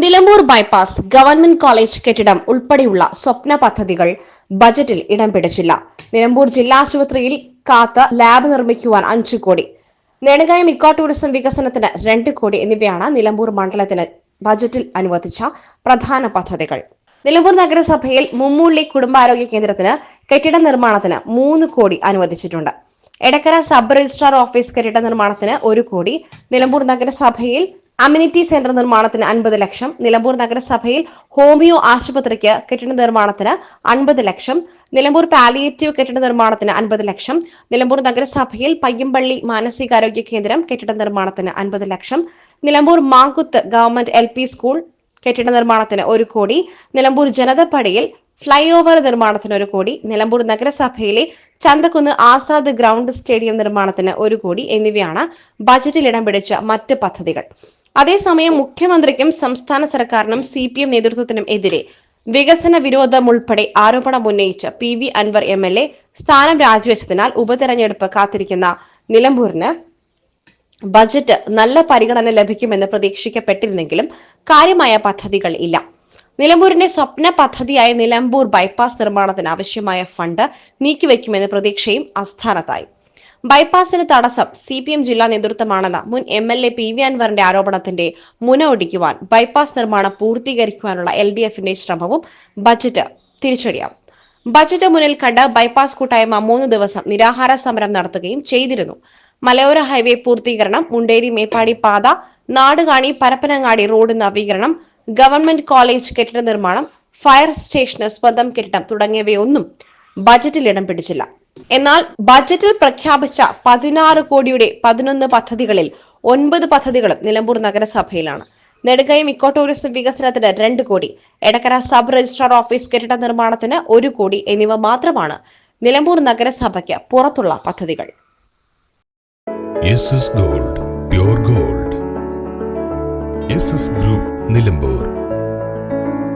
Nilambur bypass government college കെട്ടിടം ഉൾപ്പെടെയുള്ള സ്വപ്ന പദ്ധതികൾ ബജറ്റിൽ ഇടം പിടിച്ചില്ല. നിലമ്പൂർ ജില്ലാ ആശുപത്രിയിൽ കാത്ത് ലാബ് നിർമ്മിക്കുവാൻ അഞ്ചു കോടി. നെടുകായം ഇക്കോ ടൂറിസം വികസനത്തിന് രണ്ട് കോടി എന്നിവയാണ് നിലമ്പൂർ മണ്ഡലത്തിന് ബജറ്റിൽ അനുവദിച്ച പ്രധാന പദ്ധതികൾ. നിലമ്പൂർ നഗരസഭയിൽ മുമ്മുള്ളി കുടുംബാരോഗ്യ കേന്ദ്രത്തിന് കെട്ടിട നിർമ്മാണത്തിന് മൂന്ന് കോടി അനുവദിച്ചിട്ടുണ്ട്. എടക്കര സബ് രജിസ്ട്രാർ ഓഫീസ് കെട്ടിട നിർമ്മാണത്തിന് ഒരു കോടി. നിലമ്പൂർ നഗരസഭയിൽ അമ്യൂണിറ്റി സെന്റർ നിർമ്മാണത്തിന് അൻപത് ലക്ഷം. നിലമ്പൂർ നഗരസഭയിൽ ഹോമിയോ ആശുപത്രിക്ക് കെട്ടിട നിർമ്മാണത്തിന് അൻപത് ലക്ഷം. നിലമ്പൂർ പാലിയേറ്റീവ് കെട്ടിട നിർമ്മാണത്തിന് അൻപത് ലക്ഷം. നിലമ്പൂർ നഗരസഭയിൽ പയ്യമ്പള്ളി മാനസികാരോഗ്യ കേന്ദ്രം കെട്ടിട നിർമ്മാണത്തിന് അൻപത് ലക്ഷം. Nilambur Mankuth government L school കെട്ടിട നിർമ്മാണത്തിന് ഒരു കോടി. നിലമ്പൂർ ജനതപ്പടിയിൽ ഫ്ലൈ ഓവർ നിർമ്മാണത്തിന് ഒരു കോടി. നിലമ്പൂർ നഗരസഭയിലെ ചന്തക്കുന്ന് ആസാദ് ഗ്രൗണ്ട് സ്റ്റേഡിയം നിർമ്മാണത്തിന് ഒരു കോടി. എന്നിവയാണ് ബജറ്റിൽ ഇടം പിടിച്ച മറ്റ് പദ്ധതികൾ. അതേസമയം മുഖ്യമന്ത്രിക്കും സംസ്ഥാന സർക്കാരിനും സി പി എം നേതൃത്വത്തിനും എതിരെ വികസന വിരോധമുൾപ്പെടെ ആരോപണം ഉന്നയിച്ച P V Anvar M L A സ്ഥാനം രാജിവെച്ചതിനാൽ ഉപതെരഞ്ഞെടുപ്പ് കാത്തിരിക്കുന്ന നിലമ്പൂരിന് ബജറ്റ് നല്ല പരിഗണന ലഭിക്കുമെന്ന് പ്രതീക്ഷിക്കപ്പെട്ടിരുന്നെങ്കിലും കാര്യമായ പദ്ധതികൾ ഇല്ല. നിലമ്പൂരിന്റെ സ്വപ്ന പദ്ധതിയായ നിലമ്പൂർ ബൈപ്പാസ് നിർമ്മാണത്തിന് ആവശ്യമായ ഫണ്ട് നീക്കിവെക്കുമെന്ന പ്രതീക്ഷയും അസ്ഥാനത്തായി ബൈപ്പാസിന് തടസ്സം സി പി എം ജില്ലാ നേതൃത്വമാണെന്ന മുൻ M L A P V അൻവറിന്റെ ആരോപണത്തിന്റെ മുന ഒടിക്കുവാൻ ബൈപ്പാസ് നിർമ്മാണം പൂർത്തീകരിക്കുവാനുള്ള എൽ ഡി എഫിന്റെ ശ്രമവും ബജറ്റ് തിരിച്ചടിയാവും. ബജറ്റ് മുന്നിൽ കണ്ട് ബൈപ്പാസ് കൂട്ടായ്മ മൂന്ന് ദിവസം നിരാഹാര സമരം നടത്തുകയും ചെയ്തിരുന്നു. മലയോര ഹൈവേ പൂർത്തീകരണം മുണ്ടേരി മേപ്പാടി പാത നാടുകാണി പരപ്പനങ്ങാടി റോഡ് നവീകരണം ഗവൺമെന്റ് കോളേജ് കെട്ടിട നിർമ്മാണം ഫയർ സ്റ്റേഷന് സ്വന്തം കെട്ടിടം തുടങ്ങിയവയൊന്നും ബജറ്റിൽ ഇടം പിടിച്ചില്ല. എന്നാൽ ബജറ്റിൽ പ്രഖ്യാപിച്ച പതിനാറ് കോടിയുടെ പതിനൊന്ന് പദ്ധതികളിൽ ഒൻപത് പദ്ധതികളും നിലമ്പൂർ നഗരസഭയിലാണ്. നെടുകയം ഇക്കോ ടൂറിസം വികസനത്തിന് രണ്ട് കോടി എടക്കര സബ് രജിസ്ട്രാർ ഓഫീസ് കെട്ടിട നിർമ്മാണത്തിന് ഒരു കോടി എന്നിവ മാത്രമാണ് നിലമ്പൂർ നഗരസഭയ്ക്ക് പുറത്തുള്ള പദ്ധതികൾ. Gold gold. ഗ്രൂപ്പ് നിലമ്പൂർ.